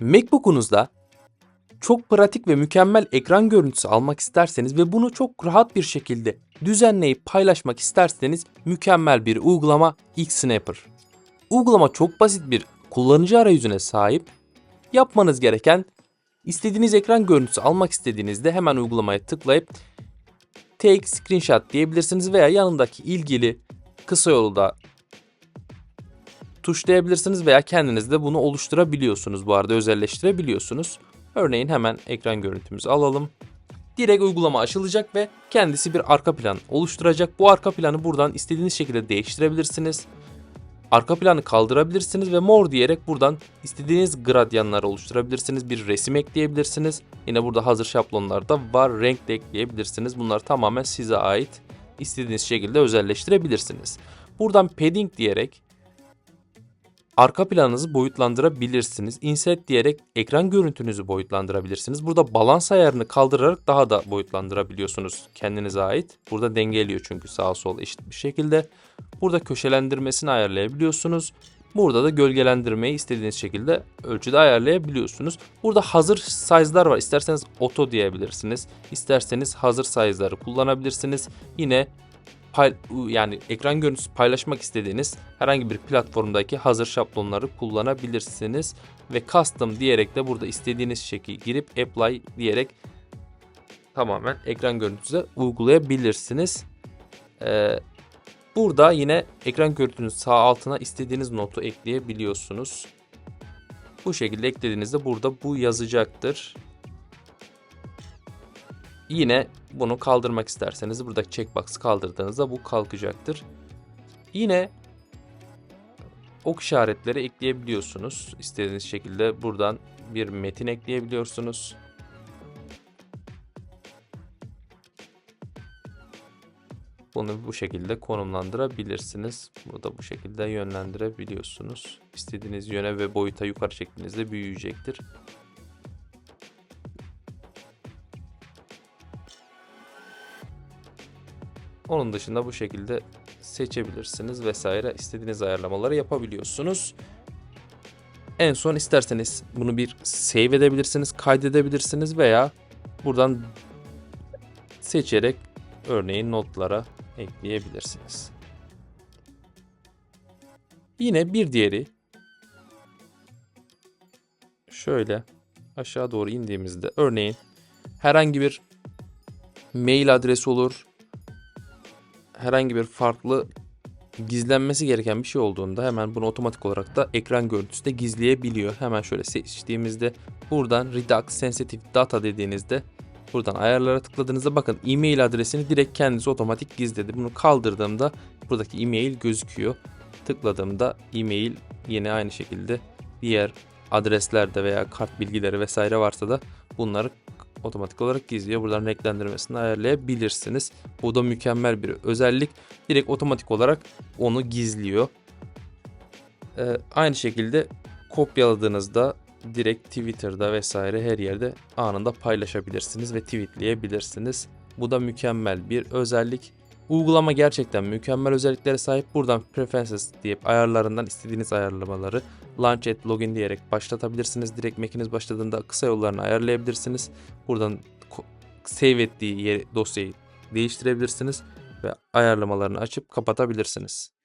MacBook'unuzda çok pratik ve mükemmel ekran görüntüsü almak isterseniz ve bunu çok rahat bir şekilde düzenleyip paylaşmak isterseniz mükemmel bir uygulama Xsnapper. Uygulama çok basit bir kullanıcı arayüzüne sahip. Yapmanız gereken istediğiniz ekran görüntüsü almak istediğinizde hemen uygulamaya tıklayıp take screenshot diyebilirsiniz veya yanındaki ilgili kısa yolu da tuşlayabilirsiniz veya kendiniz de bunu oluşturabiliyorsunuz bu arada özelleştirebiliyorsunuz. Örneğin hemen ekran görüntümüzü alalım. Direkt uygulama açılacak ve kendisi bir arka plan oluşturacak. Bu arka planı buradan istediğiniz şekilde değiştirebilirsiniz. Arka planı kaldırabilirsiniz ve mor diyerek buradan istediğiniz gradyanları oluşturabilirsiniz. Bir resim ekleyebilirsiniz. Yine burada hazır şablonlar da var. Renk de ekleyebilirsiniz. Bunlar tamamen size ait. İstediğiniz şekilde özelleştirebilirsiniz. Buradan padding diyerek arka planınızı boyutlandırabilirsiniz. Inset diyerek ekran görüntünüzü boyutlandırabilirsiniz. Burada balans ayarını kaldırarak daha da boyutlandırabiliyorsunuz kendinize ait. Burada dengeliyor çünkü sağ sol eşit bir şekilde. Burada köşelendirmesini ayarlayabiliyorsunuz. Burada da gölgelendirmeyi istediğiniz şekilde ölçüde ayarlayabiliyorsunuz. Burada hazır size'lar var. İsterseniz auto diyebilirsiniz. İsterseniz hazır size'ları kullanabilirsiniz. Yine yani ekran görüntüsü paylaşmak istediğiniz herhangi bir platformdaki hazır şablonları kullanabilirsiniz ve custom diyerek de burada istediğiniz şekil girip apply diyerek tamamen ekran görüntüsüne uygulayabilirsiniz. Ee, burada yine ekran görüntünün sağ altına istediğiniz notu ekleyebiliyorsunuz. Bu şekilde eklediğinizde burada bu yazacaktır. Yine bunu kaldırmak isterseniz buradaki checkbox'ı kaldırdığınızda bu kalkacaktır. Yine ok işaretleri ekleyebiliyorsunuz. İstediğiniz şekilde buradan bir metin ekleyebiliyorsunuz. Bunu bu şekilde konumlandırabilirsiniz. Burada bu şekilde yönlendirebiliyorsunuz. İstediğiniz yöne ve boyuta yukarı çektiğinizde büyüyecektir. Onun dışında bu şekilde seçebilirsiniz vesaire istediğiniz ayarlamaları yapabiliyorsunuz. En son isterseniz bunu bir save edebilirsiniz, kaydedebilirsiniz veya buradan seçerek örneğin notlara ekleyebilirsiniz. Yine bir diğeri şöyle aşağı doğru indiğimizde örneğin herhangi bir mail adresi olur, herhangi bir farklı gizlenmesi gereken bir şey olduğunda hemen bunu otomatik olarak da ekran görüntüsünde gizleyebiliyor. Hemen şöyle seçtiğimizde buradan Redux Sensitive Data dediğinizde buradan ayarlara tıkladığınızda bakın e-mail adresini direkt kendisi otomatik gizledi. Bunu kaldırdığımda buradaki e-mail gözüküyor. Tıkladığımda e-mail yine aynı şekilde diğer adreslerde veya kart bilgileri vesaire varsa da bunları otomatik olarak gizliyor. Buradan renklendirmesini ayarlayabilirsiniz. Bu da mükemmel bir özellik. Direkt otomatik olarak onu gizliyor. Ee, aynı şekilde kopyaladığınızda direkt Twitter'da vesaire her yerde anında paylaşabilirsiniz ve tweetleyebilirsiniz. Bu da mükemmel bir özellik. Uygulama gerçekten mükemmel özelliklere sahip. Buradan Preferences deyip ayarlarından istediğiniz ayarlamaları Launch at Login diyerek başlatabilirsiniz. Direkt Mac'iniz başladığında kısa yollarını ayarlayabilirsiniz. Buradan save ettiği yeri, dosyayı değiştirebilirsiniz ve ayarlamalarını açıp kapatabilirsiniz.